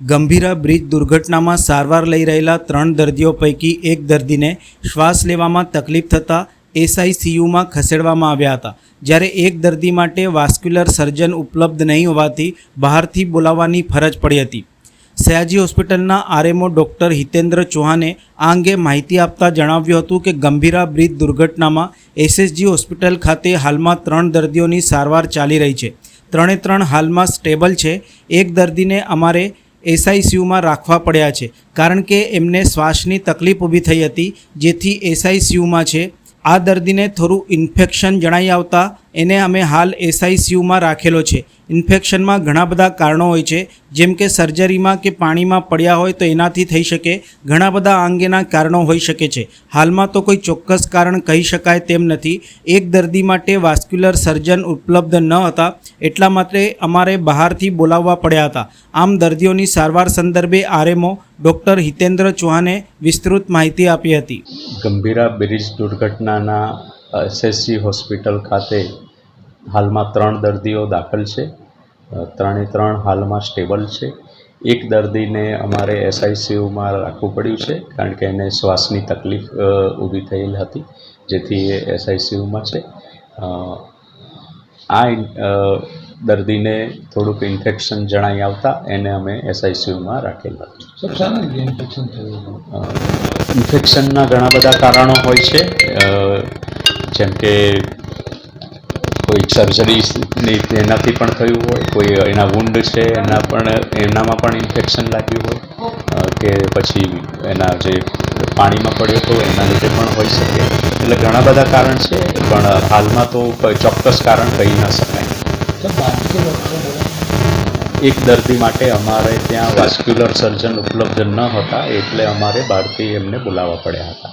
Gambhira bridge દુર્ઘટનામાં સારવાર લઈ રહેલા ત્રણ દર્દીઓ પૈકી એક દર્દીને શ્વાસ લેવામાં તકલીફ થતાં એસઆઈસીયુમાં ખસેડવામાં આવ્યા હતા. જ્યારે એક દર્દી માટે વાસ્ક્યુલર સર્જન ઉપલબ્ધ નહીં હોવાથી બહારથી બોલાવવાની ફરજ પડી હતી. સયાજી હોસ્પિટલના આરએમઓ ડૉક્ટર હિતેન્દ્ર ચૌહાણે આ અંગે માહિતી આપતા જણાવ્યું હતું કે ગંભીરા બ્રિજ દુર્ઘટનામાં એસએસજી હોસ્પિટલ ખાતે હાલમાં ત્રણ દર્દીઓની સારવાર ચાલી રહી છે. ત્રણે ત્રણ હાલમાં સ્ટેબલ છે. એક દર્દીને અમારે એસઆઈસીયુમાં રાખવા પડ્યા છે. કારણ કે એમને શ્વાસની તકલીફ ઊભી થઈ હતી, જેથી એસઆઈસીયુમાં છે. આ દર્દીને થોડું ઇન્ફેક્શન જણાઈ આવતા એને અમે હાલ એસઆઈસીયુમાં રાખેલો છે. ઇન્ફેક્શનમાં ઘણા બધા કારણો હોય છે, જેમ કે સર્જરીમાં કે પાણીમાં પડ્યા હોય તો એનાથી થઈ શકે, ઘણા બધા અંગેના કારણો હોઈ શકે છે. હાલમાં તો કોઈ ચોક્કસ કારણ કહી શકાય તેમ નથી. એક દર્દી માટે વાસ્ક્યુલર સર્જન ઉપલબ્ધ ન હતા, એટલા માટે અમારે બહારથી બોલાવવા પડ્યા હતા. આમ દર્દીઓની સારવાર સંદર્ભે આરએમઓ ડૉક્ટર હિતેન્દ્ર ચૌહાણે વિસ્તૃત માહિતી આપી હતી. ગંભીરા બ્રિજ દુર્ઘટનાના એસએસસી હોસ્પિટલ ખાતે હાલમાં ત્રણ દર્દીઓ દાખલ છે. ત્રણે ત્રણ હાલમાં સ્ટેબલ છે. એક દર્દીને અમારે એસઆઈસીયુમાં રાખવું પડ્યું છે કારણ કે એને શ્વાસની તકલીફ ઊભી થયેલ હતી જેથી એ એસઆઈસીયુમાં છે. આ દર્દીને થોડુંક ઇન્ફેક્શન જણાઈ આવતા એને અમે એસઆઈસીયુમાં રાખેલ. હતું? ઇન્ફેક્શનના ઘણા બધા કારણો હોય છે. જેમ કે કોઈ સર્જરી એનાથી પણ થયું હોય, કોઈ એના વુંડ છે, એના પણ, એનામાં પણ ઇન્ફેક્શન લાગ્યું હોય કે પછી એના જે પાણીમાં પડ્યો હતો એના લીધે પણ હોઈ શકે. એટલે ઘણા બધા કારણ છે, પણ હાલમાં તો ચોક્કસ કારણ કહી ન શકાય. એક દર્દી માટે અમારે ત્યાં વાસ્ક્યુલર સર્જન ઉપલબ્ધ ન હતા, એટલે અમારે બહારથી એમને બોલાવવા પડ્યા હતા.